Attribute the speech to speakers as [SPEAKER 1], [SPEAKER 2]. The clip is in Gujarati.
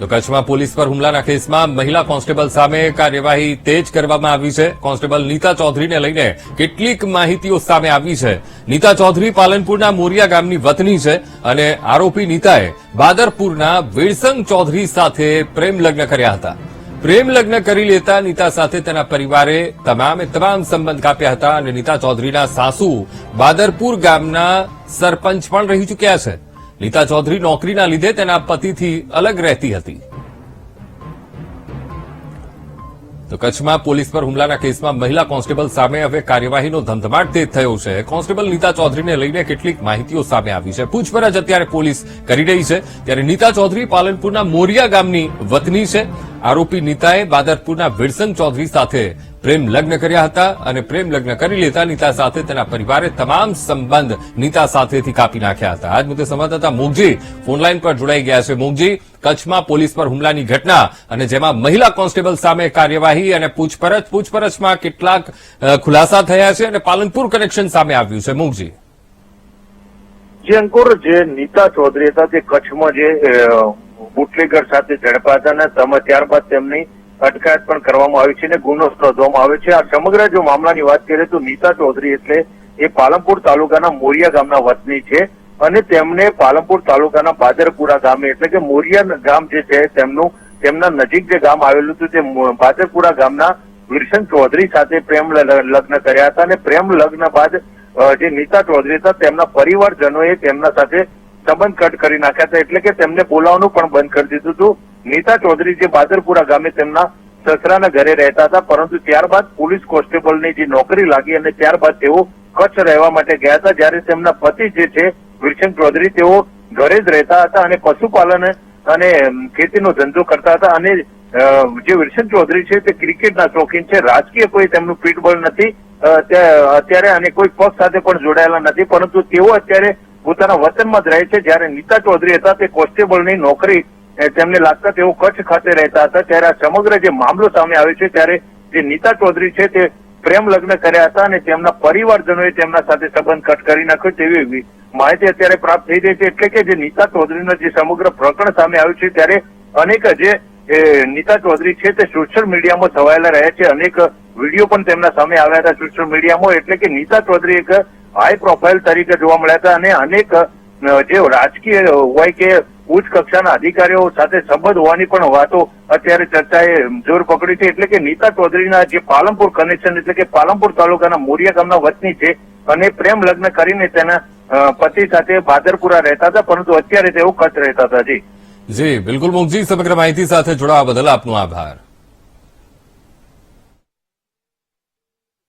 [SPEAKER 1] તો કચ્છમાં પોલીસ પર હુમલાના કેસમાં મહિલા કોન્સ્ટેબલ સામે કાર્યવાહી તેજ કરવામાં આવી છે. કોન્સ્ટેબલ નીતા ચૌધરીને લઈને કેટલીક માહિતીઓ સામે આવી છે. નીતા ચૌધરી પાલનપુરના મોરિયા ગામની વતની છે અને આરોપી નીતાએ બાદરપુરના વિરસંગ ચૌધરી સાથે પ્રેમ લગ્ન કર્યા હતા. પ્રેમ લગ્ન કરી લેતા નીતા સાથે તેના પરિવારે તમામે તમામ સંબંધ કાપ્યા હતા અને નીતા ચૌધરીના સાસુ બાદરપુર ગામના સરપંચ પણ રહી ચૂક્યા છે. નીતા ચૌધરી નોકરીના લીધે તેના પતિથી અલગ રહેતી હતી. તો કચ્છમાં પોલીસ પર હુમલાના કેસમાં મહિલા કોન્સ્ટેબલ સામે હવે કાર્યવાહીનો ધમધમાટ તેજ થયો છે. કોન્સ્ટેબલ નીતા ચૌધરીને લઈને કેટલીક માહિતીઓ સામે આવી છે. પૂછપરછ અત્યારે પોલીસ કરી રહી છે. ત્યારે નીતા ચૌધરી પાલનપુરના મોરિયા ગામની વતની છે. આરોપી નીતાએ બાદરપુરના વિરસંગ ચૌધરી સાથે પ્રેમ લગ્ન કર્યા હતા અને પ્રેમ લગ્ન કરી લેતા નીતા સાથે તેના પરિવારે તમામ સંબંધ નીતા સાથેથી કાપી નાખ્યા હતા. આજ મુદ્દે સંવાદદાતા મોગજી ફોનલાઈન પર જોડાઈ ગયા છે. મોગજી, કચ્છમાં પોલીસ પર હુમલાની ઘટના અને જેમાં મહિલા કોન્સ્ટેબલ સામે કાર્યવાહી અને પૂછપરછ, પૂછપરછમાં કેટલાક ખુલાસા થયા છે અને પાલનપુર કનેક્શન સામે આવ્યું છે. મોગજી.
[SPEAKER 2] જે અંકુર, જે નીતા ચૌધરી હતા તે કચ્છમાં જે બુટલેગર સાથે ઝડપાતા અને ત્યારબાદ તેમની અટકાયત પણ કરવામાં આવી છે અને ગુનો નોંધવામાં આવ્યો છે. આ સમગ્ર જો મામલાની વાત કરીએ તો નીતા ચૌધરી એટલે એ પાલનપુર તાલુકાના મોરિયા ગામના વતની છે અને તેમને પાલનપુર તાલુકાના બાદરપુરા ગામે એટલે કે મોરિયા ગામ જે છે તેમનું, તેમના નજીક જે ગામ આવેલું હતું તે બાદરપુરા ગામના વિરસન ચૌધરી સાથે પ્રેમ લગ્ન કર્યા હતા અને પ્રેમ લગ્ન બાદ જે નીતા ચૌધરી હતા તેમના પરિવારજનોએ તેમના સાથે સંબંધ કટ કરી નાખ્યા હતા એટલે કે તેમને બોલાવવાનું પણ બંધ કરી દીધું હતું. નીતા ચૌધરી જે બાદરપુરા ગામે તેમના સસરાના ઘરે રહેતા હતા, પરંતુ ત્યારબાદ પોલીસ કોન્સ્ટેબલની જે નોકરી લાગી અને ત્યારબાદ તેઓ કચ્છ રહેવા માટે ગયા હતા, જ્યારે તેમના પતિ જે છે, વિરચંદ ચૌધરી, તેઓ ઘરે જ રહેતા હતા અને પશુપાલન અને ખેતીનો ધંધો કરતા હતા અને જે વિરચંદ ચૌધરી છે તે ક્રિકેટના શોખીન છે. રાજકીય કોઈ તેમનું પીઠબળ નથી અત્યારે અને કોઈ પક્ષ સાથે પણ જોડાયેલા નથી, પરંતુ તેઓ અત્યારે પોતાના વતનમાં જ રહે છે. જ્યારે નીતા ચૌધરી હતા, તે કોન્સ્ટેબલની નોકરી તેમને લાગતા તેઓ કચ્છ ખાતે રહેતા હતા. ત્યારે આ સમગ્ર જે મામલો સામે આવ્યો છે, ત્યારે જે નીતા ચૌધરી છે, તે પ્રેમ લગ્ન કર્યા હતા અને તેમના પરિવારજનોએ તેમના સાથે સંબંધ કટ કરી નાખ્યો. તેવી માહિતી અત્યારે પ્રાપ્ત થઈ રહી છે. એટલે કે જે નીતા ચૌધરીનો જે સમગ્ર પ્રકરણ સામે આવ્યું છે, ત્યારે અનેક જે નીતા ચૌધરી છે, તે સોશિયલ મીડિયામાં છવાયેલા રહ્યા છે. અનેક વીડિયો પણ તેમના સામે આવ્યા હતા સોશિયલ મીડિયામાં એટલે કે નીતા ચૌધરી એક હાઈ પ્રોફાઇલ તરીકે જોવા મળ્યા હતા અને અનેક જે રાજકીય હોય કે ઉચ્ચ કક્ષાના અધિકારીઓ સાથે સંબંધ હોવાની પણ વાતો અત્યારે ચર્ચાએ જોર પકડી છે. એટલે કે નીતા ચૌધરીના જે પાલનપુર કનેક્શન એટલે કે પાલનપુર તાલુકાના મોરિયા ગામના વતની છે અને પ્રેમ લગ્ન કરીને તેના પતિ સાથે ભાદરપુરા રહેતા હતા, પરંતુ અત્યારે તેઓ કચ્છ રહેતા હતા. જી.
[SPEAKER 1] જી, બિલકુલ મોગજી સમગ્ર માહિતી સાથે જોડાવા બદલ આપનો આભાર.